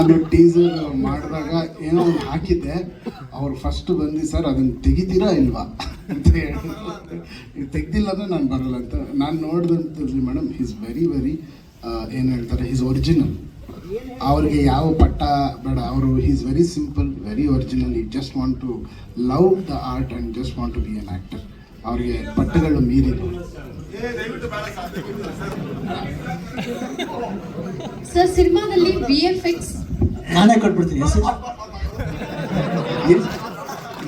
ನಾನು ಟೀಸರ್ ಮಾಡಿದಾಗ ಏನೋ ಒಂದು ಹಾಕಿದ್ದೆ. ಅವ್ರು ಫಸ್ಟ್ ಬಂದು, ಸರ್ ಅದನ್ನು ತೆಗಿತೀರಾ ಇಲ್ವಾ? ಅಂತ ಹೇಳಿ ತೆಗ್ದಿಲ್ಲ ಅಂದರೆ ನಾನು ಬರಲ್ಲ ಅಂತ. ನಾನು ನೋಡಿದಂಥದ್ರಲ್ಲಿ ಮೇಡಮ್ ಈಸ್ ವೆರಿ ವೆರಿ ಏನು ಹೇಳ್ತಾರೆ ಈಸ್ ಒರಿಜಿನಲ್ ಅವ್ರಿಗೆ ಯಾವ ಪಟ್ಟ ಬೇಡ. ಅವರು is very simple very original ಈ just want to love the art and just want to be an actor ಅವ್ರಿಗೆ ಪಟ್ಟಗಳು ಮೀರಿದೆ ಸರ್, ಸಿನಿಮಾದಲ್ಲಿ ಬಿ ಎಫ್ ಎಕ್ಸ್ ನಾನೇ ಕೊಟ್ಬಿಡ್ತೀನಿ. Yes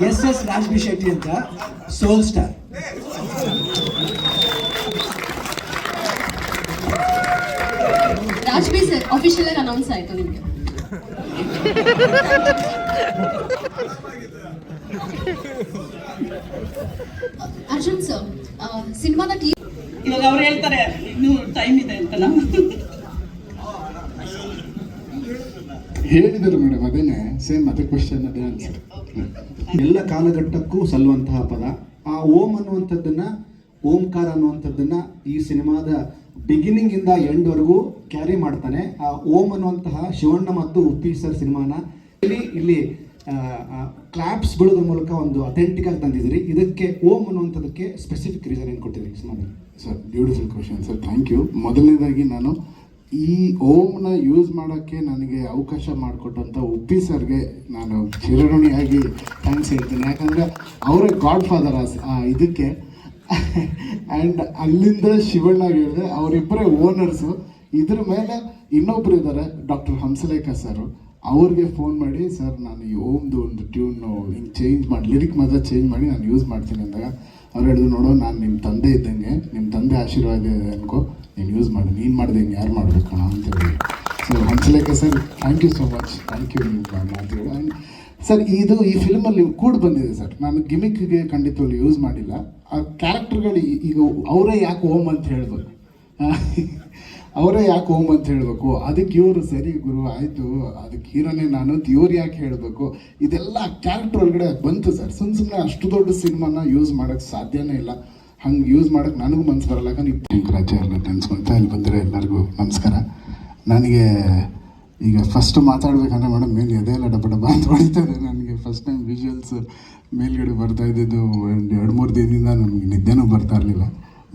yes. Yes Raj B Shetty ಅಂತ soul star. Raj B sir official ಆಗಿ announce ಆಯ್ತು ನಿಮಗೆ. ಅರ್ಜುನ್ ಸರ್ ಸಿನಿಮಾದ ಟೀಮ್ ಇವಾಗ ಅವ್ರು ಹೇಳ್ತಾರೆ ಇನ್ನೂ ಟೈಮ್ ಇದೆ ಅಂತಲ್ಲ. ಹೇಳಿದರು ಮೇಡಮ್ ಅದೇನೆ ಸೇಮ್ ಅದೇ ಕ್ವಶನ್ ಅದೇ ಆನ್ಸರ್ ಎಲ್ಲ ಕಾಲಘಟ್ಟಕ್ಕೂ ಸಲ್ಲುವಂತಹ ಪದ. ಆ ಓಂ ಅನ್ನುವಂಥದ್ದನ್ನ, ಓಂಕಾರ ಅನ್ನುವಂಥದ್ದನ್ನ ಈ ಸಿನಿಮಾದ ಬಿಗಿನಿಂಗ್ ಇಂದ ಎಂಡ್ ವರೆಗೂ ಕ್ಯಾರಿ ಮಾಡ್ತಾನೆ. ಆ ಓಂ ಅನ್ನುವಂತಹ ಶಿವಣ್ಣ ಮತ್ತು ಉಪ್ಪಿ ಸರ್ ಸಿನಿಮಾನ ಇಲ್ಲಿ ಇಲ್ಲಿ ಕ್ಲಾಪ್ಸ್ ಬೀಳೋದ್ರ ಮೂಲಕ ಒಂದು ಅಥೆಂಟಿಕ್ ಆಗಿ ತಂದಿದ್ದೀರಿ. ಇದಕ್ಕೆ ಓಂ ಅನ್ನುವಂಥದ್ದಕ್ಕೆ ಸ್ಪೆಸಿಫಿಕ್ ರೀಸನ್ ಏನು ಕೊಟ್ಟಿದ್ದೀರಿ sir beautiful question sir thank you ಮೊದಲನೇದಾಗಿ ನಾನು ಈ ಓಮ್ನ ಯೂಸ್ ಮಾಡೋಕ್ಕೆ ನನಗೆ ಅವಕಾಶ ಮಾಡಿಕೊಟ್ಟಂಥ ಉಪ್ಪಿ ಸರ್ಗೆ ನಾನು ಚಿರಋಣಿಯಾಗಿ ಥ್ಯಾಂಕ್ಸ್ ಹೇಳ್ತೀನಿ. ಯಾಕಂದರೆ ಅವರೇ ಗಾಡ್ ಫಾದರ್ ಆ ಇದಕ್ಕೆ. ಆ್ಯಂಡ್ ಅಲ್ಲಿಂದ ಶಿವಣ್ಣ ಹೇಳಿದೆ ಅವರಿಬ್ಬರೇ ಓನರ್ಸು ಇದ್ರ ಮೇಲೆ ಇನ್ನೊಬ್ರು ಇದ್ದಾರೆ ಡಾಕ್ಟರ್ ಹಂಸಲೇಖ ಸರ್ ಅವ್ರಿಗೆ ಫೋನ್ ಮಾಡಿ ಸರ್ ನಾನು ಈ ಓಮ್ದು ಒಂದು ಟ್ಯೂನು ಹಿಂಗೆ ಚೇಂಜ್ ಮಾಡಿ ಲಿರಿಕ್ ಮಾತ್ರ ಚೇಂಜ್ ಮಾಡಿ ನಾನು ಯೂಸ್ ಮಾಡ್ತೀನಿ ಅಂದಾಗ, ಅವ್ರು ಹೇಳಿದ್ರು, ನೋಡೋ, ನಾನು ನಿಮ್ಮ ತಂದೆ ಇದ್ದಂಗೆ ನಿಮ್ಮ ತಂದೆ ಆಶೀರ್ವಾದ ಇದೆ ಅನ್ಕೋ, ನೀನು ಮಾಡಿ ನೀನು ಮಾಡಿದೆ ಹಿಂಗೆ ಯಾರು ಮಾಡಬೇಕು ಅಂತ ಹೇಳಿ. So Hamsalekha sir thank you so much thank you ನಿಮ್ಮ ಹೇಳಿ. ಆ್ಯಂಡ್ ಸರ್, ಇದು ಈ ಫಿಲ್ಮಲ್ಲಿ ಕೂಡ ಬಂದಿದೆ ಸರ್. ನಾನು ಗಿಮಿಕ್ಗೆ ಖಂಡಿತವಾಗ್ಲೂ ಯೂಸ್ ಮಾಡಿಲ್ಲ. ಆ ಕ್ಯಾರೆಕ್ಟರ್ಗಳು ಈಗ ಅವರೇ ಯಾಕೆ ಓಮ್ ಅಂತ ಹೇಳ್ಬೋದು ಅವರೇ ಯಾಕೆ ಓಮ್ ಅಂತ ಹೇಳಬೇಕು? ಅದಕ್ಕೆ ಇವರು ಸರಿ ಗುರು, ಆಯಿತು. ಅದಕ್ಕೆ ಹೀರೋನೇ ನಾನು ಇವ್ರು ಯಾಕೆ ಹೇಳಬೇಕು? ಇದೆಲ್ಲ ಕ್ಯಾರೆಕ್ಟರ್ ಒಳಗಡೆ ಬಂತು ಸರ್. ಸುಮ್ಮ ಸುಮ್ಮನೆ ಅಷ್ಟು ದೊಡ್ಡ ಸಿನಿಮಾನ ಯೂಸ್ ಮಾಡೋಕ್ಕೆ ಸಾಧ್ಯನೇ ಇಲ್ಲ. ಹಂಗೆ ಯೂಸ್ ಮಾಡೋಕ್ಕೆ ನನಗೂ ಮನ್ಸು ಬರಲ್ಲ. ಯಾಕಂದ್ರೆ ಶಂಕರಾಚಾರ್ಯ ನೆನೆಸ್ಕೊಳ್ತಾ ಇಲ್ಲಿ ಬಂದರೆ ಎಲ್ಲರಿಗೂ ನಮಸ್ಕಾರ. ನನಗೆ ಈಗ ಫಸ್ಟ್ ಮಾತಾಡ್ಬೇಕಂದ್ರೆ ಮೇಡಮ್ ಮೇಲೆ ಎದೆ ಎಲ್ಲ ಡಬ್ಬ ಡಬ್ಬ ಅಂತ ಹೊಡಿತಾರೆ. ನನಗೆ ಫಸ್ಟ್ ಟೈಮ್ ವಿಜುವಲ್ಸ್ ಮೇಲ್ಗಡೆ ಬರ್ತಾ ಇದ್ದಿದ್ದು ಒಂದು ಎರಡು ಮೂರು ದಿನದಿಂದ ನನಗೆ ನಿದ್ದೆನೂ ಬರ್ತಾ ಇರಲಿಲ್ಲ.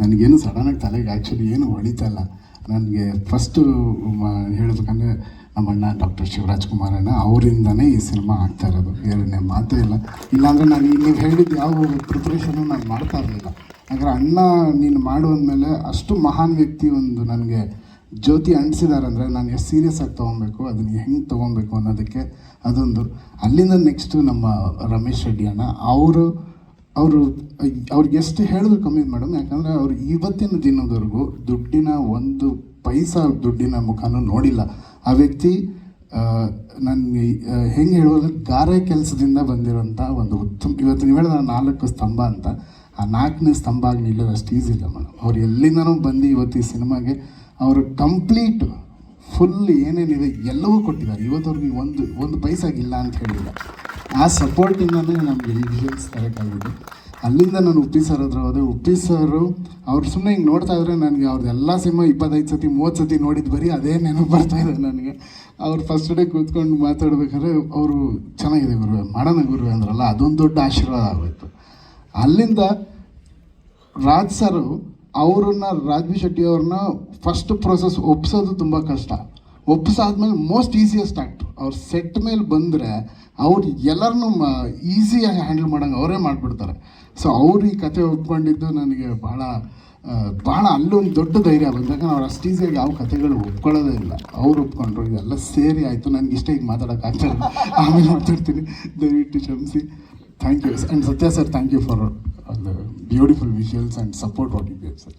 ನನಗೇನು ಸಡನ್ನಾಗಿ ತಲೆಗೆ ಆ್ಯಕ್ಚುಲಿ ಏನು ಹೊಡಿತಲ್ಲ ನನಗೆ ಫಸ್ಟು ಹೇಳಬೇಕಂದ್ರೆ ನಮ್ಮ ಅಣ್ಣ ಡಾಕ್ಟರ್ ಶಿವರಾಜ್ ಕುಮಾರ್ ಅಣ್ಣ ಅವರಿಂದನೇ ಈ ಸಿನಿಮಾ ಆಗ್ತಾ ಇರೋದು. ಎರಡನೇ ಮಾತೇ ಇಲ್ಲ. ಇಲ್ಲಾಂದರೆ ನಾನು ನೀವು ಹೇಳಿದ್ದು ಯಾವ ಪ್ರಿಪ್ರೇಷನು ನಾನು ಮಾಡ್ತಾ ಇರಲಿಲ್ಲ. ಯಾಕಂದ್ರೆ ಅಣ್ಣ ನೀನು ಮಾಡುವಂದಮೇಲೆ ಅಷ್ಟು ಮಹಾನ್ ವ್ಯಕ್ತಿ ಒಂದು ನನಗೆ ಜ್ಯೋತಿ ಅಂಟಿಸಿದ್ದಾರೆ ಅಂದರೆ ನಾನು ಎಷ್ಟು ಸೀರಿಯಸ್ ಆಗಿ ತೊಗೊಬೇಕು, ಅದನ್ನು ಹೆಂಗೆ ತೊಗೊಬೇಕು ಅನ್ನೋದಕ್ಕೆ ಅದೊಂದು. ಅಲ್ಲಿಂದ ನೆಕ್ಸ್ಟು ನಮ್ಮ ರಮೇಶ್ ರೆಡ್ಡಿ ಅಣ್ಣ, ಅವರು ಅವರು, ಅವ್ರಿಗೆ ಎಷ್ಟು ಹೇಳಿದ್ರು ಕಮ್ಮಿ ಮೇಡಮ್. ಯಾಕಂದರೆ ಅವರು ಇವತ್ತಿನ ದಿನದವರೆಗೂ ದುಡ್ಡಿನ ಒಂದು ಪೈಸಾ ದುಡ್ಡಿನ ಮುಖನೂ ನೋಡಿಲ್ಲ. ಆ ವ್ಯಕ್ತಿ ನನಗೆ ಹೆಂಗೆ ಹೇಳುವಾಗ ಗಾರೆ ಕೆಲಸದಿಂದ ಬಂದಿರೋಂಥ ಒಂದು ಉತ್ತಮ, ಇವತ್ತು ನೀವು ಹೇಳಿದ ನಾಲ್ಕು ಸ್ತಂಭ ಅಂತ ಆ ನಾಲ್ಕನೇ ಸ್ತಂಭ ಆಗಿ ನಿಲ್ಲೋದು ಅಷ್ಟು ಈಸಿ ಇಲ್ಲ ಮೇಡಮ್. ಅವ್ರು ಎಲ್ಲಿಂದನೂ ಬಂದು ಇವತ್ತು ಈ ಸಿನಿಮಾಗೆ ಅವರು ಕಂಪ್ಲೀಟ್ ಫುಲ್ ಏನೇನಿದೆ ಎಲ್ಲವೂ ಕೊಟ್ಟಿದ್ದಾರೆ. ಇವತ್ತವ್ರಿಗೆ ಒಂದು ಒಂದು ಪೈಸಾಗಿಲ್ಲ ಅಂತ ಹೇಳಿಲ್ಲ. ಆ ಸಪೋರ್ಟಿಂದನೇ ನಮಗೆ ಈ ವಿಷನ್ಸ್ ಆಗಿದೆ. ಅಲ್ಲಿಂದ ನಾನು ಉಪ್ಪಿ ಸರ್ ಹತ್ರ ಹೋದೆ. ಉಪ್ಪಿ ಸರು ಅವ್ರು ಸುಮ್ಮನೆ ಹಿಂಗೆ ನೋಡ್ತಾ ಇದ್ರೆ ನನಗೆ ಅವ್ರದ್ದು ಎಲ್ಲ ಸಿನಿಮಾ ಇಪ್ಪತ್ತೈದು ಸತಿ, ಮೂವತ್ತು ಸತಿ ನೋಡಿದ್ದು ಬರೀ ಅದೇ ನೆನಪು ಬರ್ತಾ ಇದೆ ನನಗೆ. ಅವ್ರು ಫಸ್ಟ್ ಡೇ ಕೂತ್ಕೊಂಡು ಮಾತಾಡ್ಬೇಕಾದ್ರೆ ಅವರು ಚೆನ್ನಾಗಿದೆ ಗುರುವೆ, ಮಾಡೋಣ ಗುರುವೆ ಅಂದ್ರಲ್ಲ, ಅದೊಂದು ದೊಡ್ಡ ಆಶೀರ್ವಾದ ಆಗೋಯ್ತು. ಅಲ್ಲಿಂದ ರಾಜ್ ಸರು ಅವ್ರನ್ನ ರಾಜ್ವಿ ಶೆಟ್ಟಿ ಅವ್ರನ್ನ ಫಸ್ಟ್ ಪ್ರೊಸೆಸ್ ಒಪ್ಸೋದು ತುಂಬ ಕಷ್ಟ. ಒಪ್ಸಾದ್ಮೇಲೆ ಮೋಸ್ಟ್ ಈಸಿಯೆಸ್ಟ್ ಆ್ಯಕ್ಟ್ರು ಅವ್ರು ಸೆಟ್ ಮೇಲೆ ಬಂದರೆ ಅವ್ರು ಎಲ್ಲರನ್ನೂ ಈಸಿಯಾಗಿ ಹ್ಯಾಂಡಲ್ ಮಾಡೋಂಗೆ ಅವರೇ ಮಾಡಿಬಿಡ್ತಾರೆ. ಸೊ ಅವ್ರು ಈ ಕತೆ ಒಪ್ಕೊಂಡಿದ್ದು ನನಗೆ ಭಾಳ ಭಾಳ ಅಲ್ಲೊಂದು ದೊಡ್ಡ ಧೈರ್ಯ ಬಂತು ಯಾಕಂದ್ರೆ ಅವ್ರು ಅಷ್ಟು ಈಸಿಯಾಗಿ ಯಾವ ಕಥೆಗಳು ಒಪ್ಕೊಳ್ಳೋದೇ ಇಲ್ಲ. ಅವ್ರು ಒಪ್ಕೊಂಡ್ರು, ಇದೆಲ್ಲ ಸೇರಿ ಆಯಿತು. ನನಗೆ ಇಷ್ಟ ಈಗ ಮಾತಾಡೋಕ್ಕಾಗ್ತಾ ಇಲ್ಲ. ಆಮೇಲೆ ಮಾತಾಡ್ತೀನಿ. ದಯವಿಟ್ಟು ಕ್ಷಮಿಸಿ. thank you. And Satya sir, thank you for uh, the beautiful visuals and support what you gave, sir.